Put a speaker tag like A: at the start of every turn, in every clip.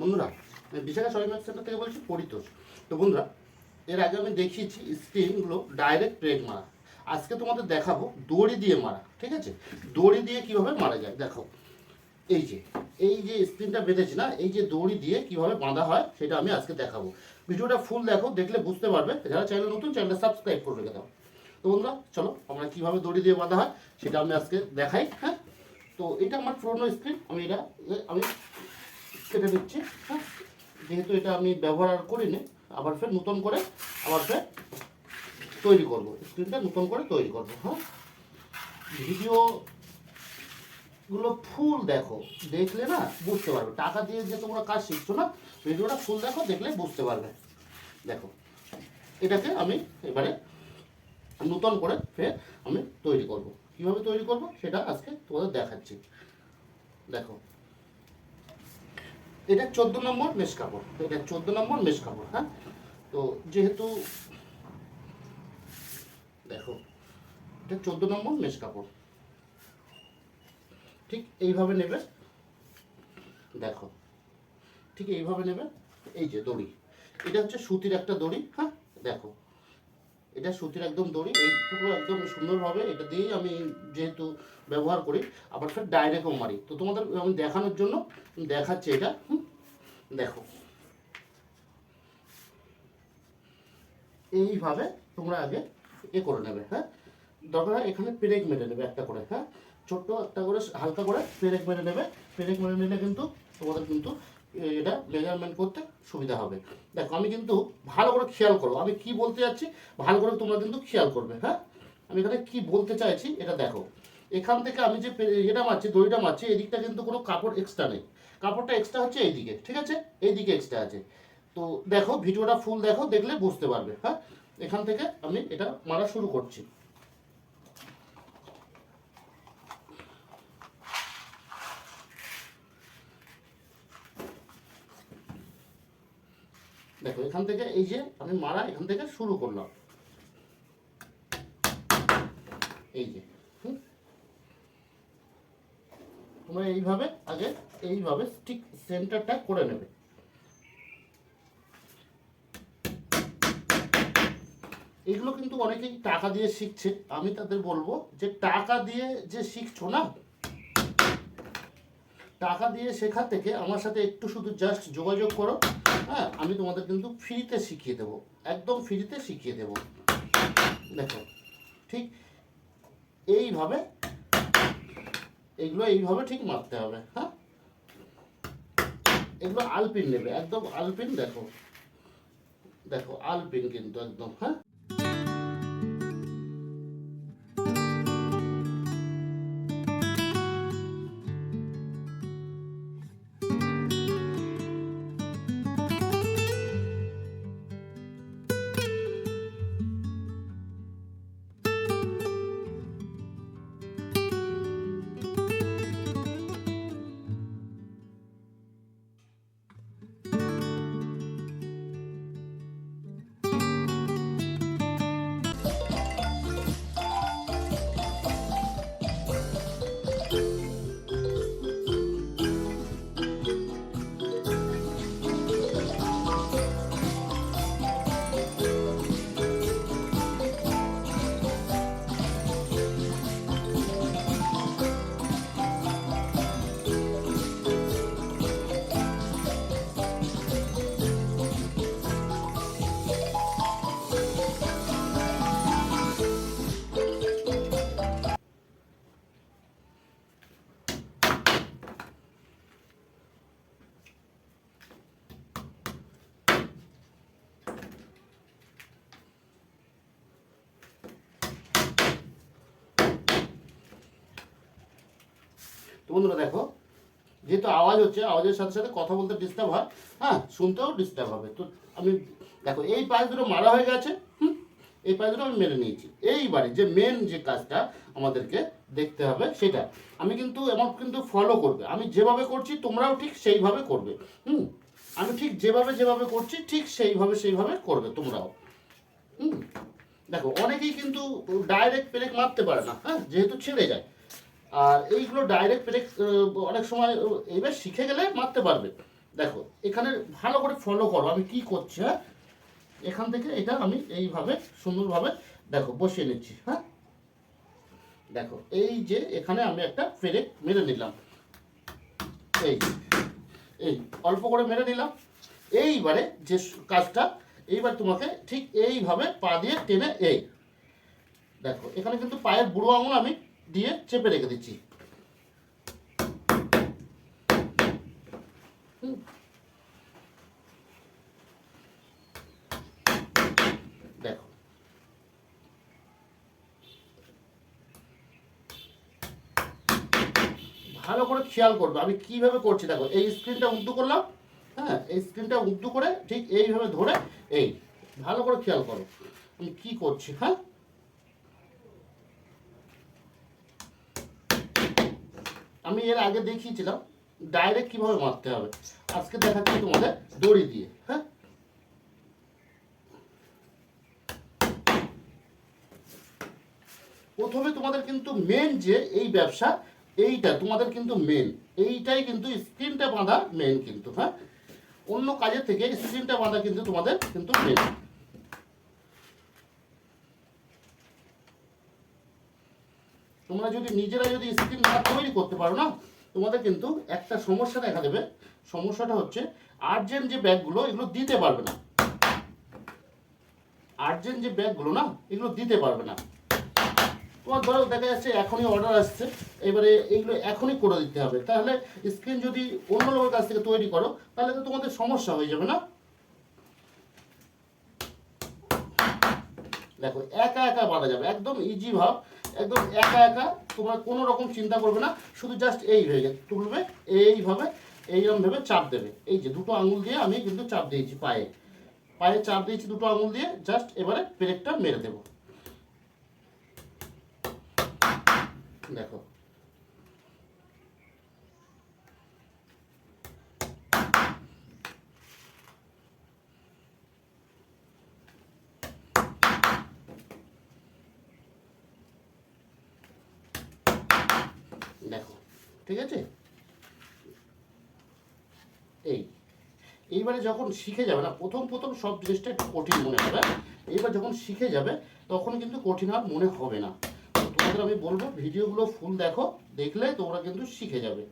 A: বন্ধুরা আমি Bishakha shopping centre থেকে বলছি পরিতোষ। তো বন্ধুরা, এর আগে আমি দেখিয়েছি স্ক্রিনগুলো ডাইরেক্ট ব্রেক মারা। আজকে তোমাদের দেখাবো দড়ি দিয়ে মারা, ঠিক আছে? দড়ি দিয়ে কীভাবে মারা যায়, দেখো। এই যে এই যে স্ক্রিনটা বেঁধেছি না, এই যে দড়ি দিয়ে কীভাবে বাঁধা হয়, সেটা আমি আজকে দেখাবো। ভিডিওটা ফুল দেখো, দেখলে বুঝতে পারবে। যারা চ্যানেল নতুন চ্যানেলটা সাবস্ক্রাইব করে রেখে দাও। তো বন্ধুরা, চলো, আমরা কীভাবে দড়ি দিয়ে বাঁধা হয়, সেটা আমি আজকে দেখাই হ্যাঁ? তো এটা আমার পুরোনো স্ক্রিন আমি এটা, আমি কেটে দিচ্ছি। হ্যাঁ যেহেতু এটা আমি ব্যবহার আর করিনি, আবার ফের নতুন করে আবার ফের তৈরি করব। স্ক্রিনটা নতুন করে তৈরি করব হ্যাঁ। ভিডিও গুলো ফুল দেখো, দেখলে না বুঝতে পারবে। টাকা দিয়ে যে তোমরা কাজ শিখছো না, ভিডিওটা ফুল দেখো, দেখলে বুঝতে পারবে। দেখো, এটাকে আমি এবারে নতুন করে ফের আমি তৈরি করব। কীভাবে তৈরি করব, সেটা আজকে তোমাদের দেখাচ্ছি। দেখো এটা চোদ্দ নম্বর মেশ কাপড়। এটা চোদ্দ নম্বর মেশ কাপড় হ্যাঁ? তো যেহেতু দেখো এটা চোদ্দ নম্বর মেশ কাপড়। ঠিক এইভাবে নেবে। দেখো ঠিক এইভাবে নেবে। এই যে দড়ি এটা হচ্ছে সুতির একটা দড়ি হ্যাঁ? দেখো এটা সুতির একদম দড়ি এই পুরো একদম সুন্দরভাবে এটা দিয়েই আমি যেহেতু ব্যবহার করি আবার ফের ডাইরেক্টও মারি। তো তোমাদের আমি দেখানোর জন্য দেখাচ্ছি এটা হুম, দেখো। এইভাবে তোমরা আগে এ করে নেবে হ্যাঁ? দরকার এখানে পেরেক মেরে নেবে একটা করে হ্যাঁ? ছোট্ট একটা করে, হালকা করে পেরেক মেরে নেবে। পেরেক মেরে নিলে কিন্তু তোমাদের কিন্তু এটা মেজারমেন্ট করতে সুবিধা হবে। দেখো, আমি কিন্তু ভালো করে খেয়াল করো। আমি কি বলতে যাচ্ছি? ভালো করে তোমরা কিন্তু খেয়াল করবে হ্যাঁ? আমি এখানে কি বলতে চাইছি, এটা দেখো। এখান থেকে আমি যে এটা মারছি, দড়িটা মারছি, এদিকটা কিন্তু কোনো কাপড় এক্সট্রা নেই। কাপড়টা এক্সট্রা হচ্ছে এইদিকে, ঠিক আছে? এইদিকে এক্সট্রা আছে। তো দেখো, ভিডিওটা ফুল দেখো, দেখলে বুঝতে পারবে হ্যাঁ? এখান থেকে আমি এটা মারা শুরু করছি। দেখো, এখান থেকে এই যে আমি মারা এখান থেকে শুরু করলাম। এই যে। তোমরা এইভাবে আগে এইভাবে ঠিক সেন্টারটা করে নেবে। এগুলো কিন্তু অনেকেই টাকা দিয়ে শিখছে। আমি তাদের বলব যে টাকা দিয়ে যে শিখছো না, টাকা দিয়ে শেখা থেকে আমার সাথে একটু শুধু জাস্ট যোগাযোগ করো। হ্যাঁ আমি তোমাদের কিন্তু ফ্রিতে শিখিয়ে দেবো, একদম ফ্রিতে শিখিয়ে দেবো। দেখো, ঠিক এইভাবে, এগুলো এইভাবে ঠিক মারতে হবে হ্যাঁ? এগুলো আলপিন নেবে একদম আলপিন দেখো। দেখো আলপিন কিন্তু একদম হ্যাঁ? তো বন্ধুরা দেখো, যেহেতু আওয়াজ হচ্ছে, আওয়াজের সাথে সাথে কথা বলতে ডিস্টার্ব হয় হ্যাঁ শুনতেও ডিস্টার্ব হবে। তো আমি দেখো, এই পাশ দুটো মারা হয়ে গেছে, হুম, এই পাশ দুটো আমি মেরে নিয়েছি। এইবারে যে মেন যে কাজটা আমাদেরকে দেখতে হবে সেটা, আমি কিন্তু এমন কিন্তু ফলো করবে। আমি যেভাবে করছি, তোমরাও ঠিক সেইভাবে করবে, হুম, আমি ঠিক যেভাবে যেভাবে করছি, ঠিক সেইভাবে সেইভাবে করবে তোমরাও, হুম। দেখো, অনেকেই কিন্তু ডাইরেক্ট পেরেক মারতে পারে না হ্যাঁ যেহেতু ছেড়ে যায়। আর এইগুলো ডাইরেক্ট পেরেক অনেক সময় এইবার শিখে গেলে মারতে পারবে। দেখো, এখানে ভালো করে ফলো করো, আমি কি করছি হ্যাঁ? এখান থেকে এটা আমি এইভাবে, সুন্দরভাবে, দেখো, বসিয়ে নিচ্ছি হ্যাঁ? দেখো, এই যে এখানে আমি একটা ফেরে মেরে নিলাম। এই এই, অল্প করে মেরে নিলাম। এইবারে যে কাজটা, এইবার তোমাকে ঠিক এইভাবে পা দিয়ে টেনে এই। দেখো, এখানে কিন্তু পায়ের বুড়ো আঙুল আমি দিয়ে চেপে রেখে দিচ্ছি। দেখো। ভালো করে খেয়াল করবে। আমি কীভাবে করছি দেখো, এই স্ক্রিনটা উদ্দু করলাম হ্যাঁ এই স্ক্রিনটা উদ্দু করে ঠিক এইভাবে ধরে, এই, ভালো করে খেয়াল করো। কি করছি হ্যাঁ? আমি এর আগে দেখিয়েছিলাম ডাইরেক্ট কীভাবে মারতে হবে। আজকে দেখাচ্ছি তোমাদের দড়ি দিয়ে হ্যাঁ? প্রথমে তোমাদের কিন্তু মেন যে এই ব্যবসা, এইটা, তোমাদের কিন্তু মেন এইটাই কিন্তু স্ক্রিনটা বাঁধা মেন কিন্তু হ্যাঁ? অন্য কাজের থেকে স্ক্রিনটা বাঁধা কিন্তু তোমাদের কিন্তু মেন তোমরা যদি নিজেরা যদি স্ক্রিন না তৈরি করতে পারো না, তোমাদের কিন্তু একটা সমস্যা দেখা দেবে। সমস্যাটা হচ্ছে, আর্জেন্ট যে ব্যাগগুলো, এগুলো দিতে পারবে না। আর্জেন্ট যে ব্যাগগুলো না, এগুলো দিতে পারবে না। তোমার ধরো, দেখা যাচ্ছে এখনই অর্ডার আসছে, এবারে এইগুলো এখনই করে দিতে হবে। তাহলে স্ক্রিন যদি অন্য লোকের কাছ থেকে তৈরি করো, তাহলে তো তোমাদের সমস্যা হয়ে যাবে না। দেখো, একা একা বাঁধা যাবে। একদম ইজি ভাব, একদম একা একা তোমরা কোনো রকম চিন্তা করবে না, শুধু জাস্ট এই হয়ে গেছে তুলবে, এইভাবে এইরকম ভেবে চাপ দেবে। এই যে দুটো আঙুল দিয়ে আমি কিন্তু চাপ দিয়েছি পায়ে। পায়ে চাপ দিয়েছি দুটো আঙুল দিয়ে জাস্ট এবারে ব্রেকটা মেরে দেবো। দেখো ঠিক আছে? এই, এইবারে যখন শিখে যাবে না, প্রথম প্রথম সব জিনিসটা একটু কঠিন মনে হবে এইবার যখন শিখে যাবে, তখন কিন্তু কঠিন আর মনে হবে না। তোমাদের আমি বলব, ভিডিওগুলো ফুল দেখো, দেখলে তোমরা কিন্তু শিখে যাবে।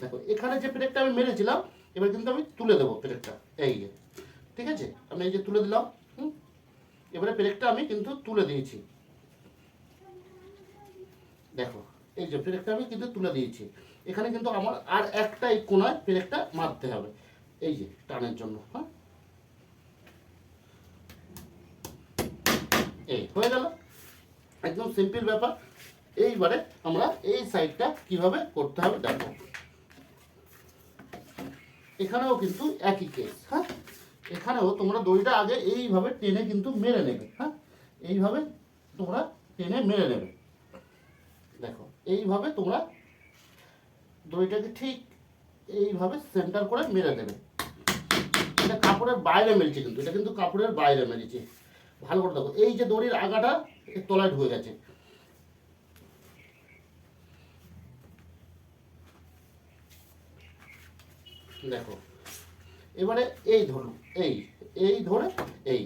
A: দেখো, এখানে যে প্লেটটা আমি মেরেছিলাম, এবার কিন্তু আমি তুলে দেবো প্লেটটা এই ঠিক আছে? আমি এই যে তুলে দিলাম, হুম? এবারে প্লেটটা আমি কিন্তু তুলে দিয়েছি। দেখো, এই যে প্লেটটা আমি কিন্তু তুলে দিয়েছি। এখানে কিন্তু আমার আর একটা এই কোনায় প্লেটটা মারতে হবে। এই যে, টানের জন্য হ্যাঁ? এই, হয়ে গেল। একদম সিম্পল ব্যাপার। এইবারে আমরা এই সাইডটা কীভাবে করতে হবে দেখো। এখানেও কিন্তু একই কেস হ্যাঁ? এখানেও তোমরা দড়িটা আগে এইভাবে টেনে কিন্তু মেরে নেবে হ্যাঁ? এইভাবে তোমরা টেনে মেরে নেবে। দেখো, এইভাবে তোমরা দড়িটাকে ঠিক এইভাবে সেন্টার করে মেরে দেবে। এটা কাপড়ের বাইরে মেরেছে কিন্তু, এটা কিন্তু কাপড়ের বাইরে মেরেছে ভালো করে দেখো, এই যে দড়ির আগাটা তলায় ঢুকে গেছে। দেখো এবারে এই ধরুন এই এই ধরে এই।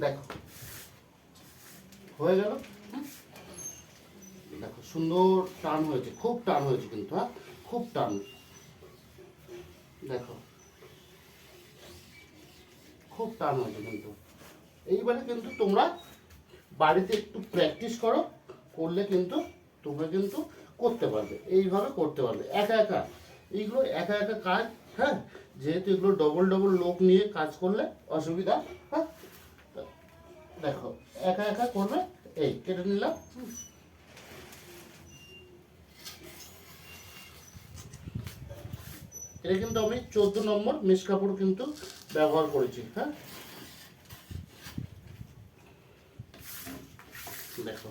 A: দেখো। হয়ে গেল? দেখো, সুন্দর টান হয়েছে, খুব টান হয়েছে কিন্তু হ্যাঁ? খুব টান। দেখো। খুব টান হয়েছে কিন্তু। এইবারে কিন্তু তোমরা বাড়িতে একটু প্র্যাকটিস করো, করলে কিন্তু তোমরা কিন্তু করতে পারবে। এইভাবে করতে পারবে। একা একা। এইগুলো একা একা কাজ হ্যাঁ? যেহেতু এগুলো ডবল ডবল লোক নিয়ে কাজ করলে অসুবিধা হ্যাঁ? দেখো, একা একা করবে? এই, কেটে নিলাম। এটা কিন্তু আমি চোদ্দ নম্বর মিস কাপড় কিন্তু ব্যবহার করেছি হ্যাঁ? দেখো।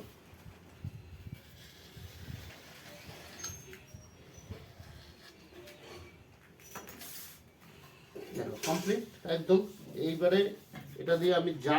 A: দেখো কমপ্লিট একদম। এইবারে এটা দিয়ে আমি যা